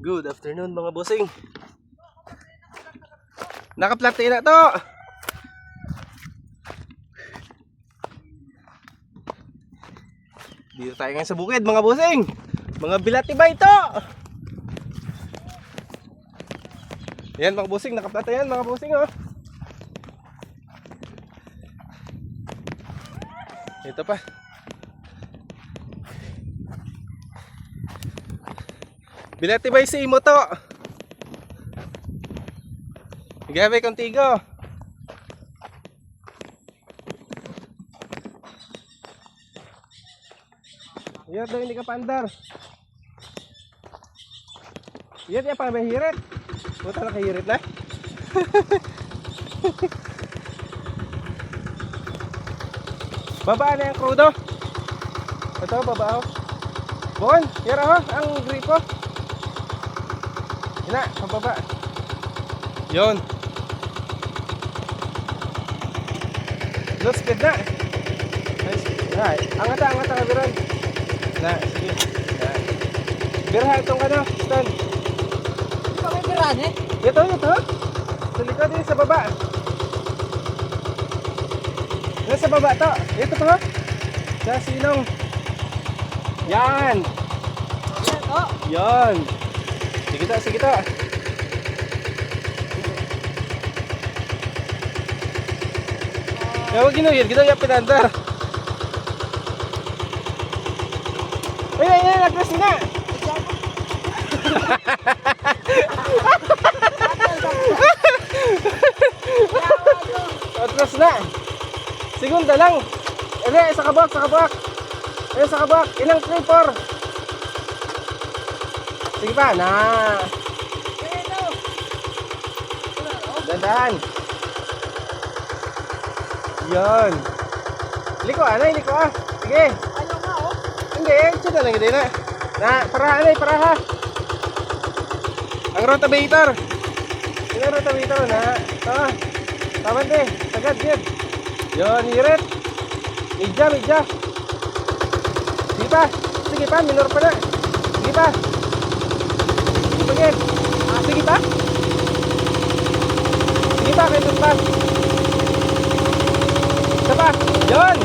Good afternoon mga bossing. Nakaplante na to. Dito tayo ngayon sa bukid mga bossing. Mga bilatibay to. Yan mga bossing, nakaplante yan mga bossing oh. Ito pa. Bilatibay si imo to. Gabi contigo. Yan daw hindi ka pandar. Yan yan pa hirit. Puta na kahirit na. Baba na yung krudo. Ito, baba. Bon, yara ho, ang gripo. Ina, pababa. Yon. Looks good na. Nice. Na, angata, angata ka biron. Na, sige. Na. Birha itong ano, stand. Di ba may piraan eh? Ito, ito. Sa likod din sa baba. Nasa baba to. Ito to. Sa silong. Yan. Yan, oh. Yan. Sige to, sige to. Ya, wag ginuhid. Gito yung pinandar. Ay, ay, ay, nagras na. Atras na. Segunda lang. Ere, sa kabak, sa kabak. Ere, sa kabak. Ilang creeper. Sige pa, na. Dandan. Yan. Liko, anay, liko ah. Sige. Ayaw nga, oh. Hindi, ito na lang hindi na. Na, para anay, para ha. Ang rotavator. Sino ang rotavator na? Ito. Tama din. Sagad, good. Yun, hirit. Midya, midya. Sige pa. Sige pa, minor pa na. Sige pa. Sige. Ah, sige pa. Sige pa, kayo pa. Isa pa. Yun.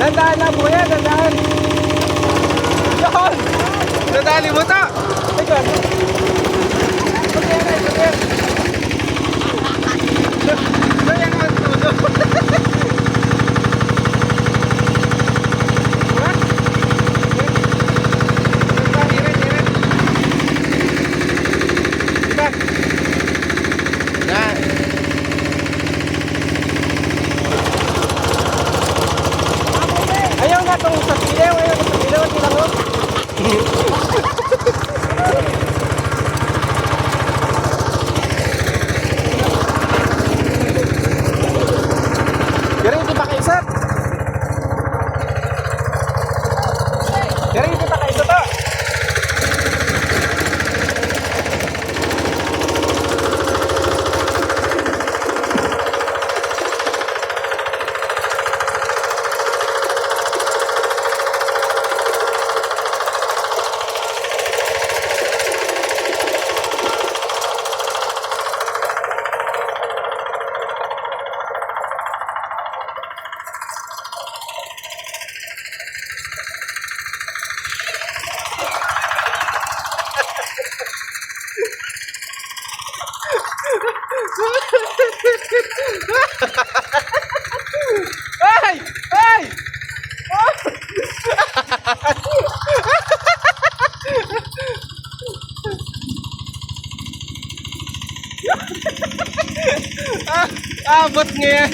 Dandaan lang po yan, dandaan. Yun! To! Ay, gago. Pagyan na, pagyan. Ay! Ay! ah, abot nga.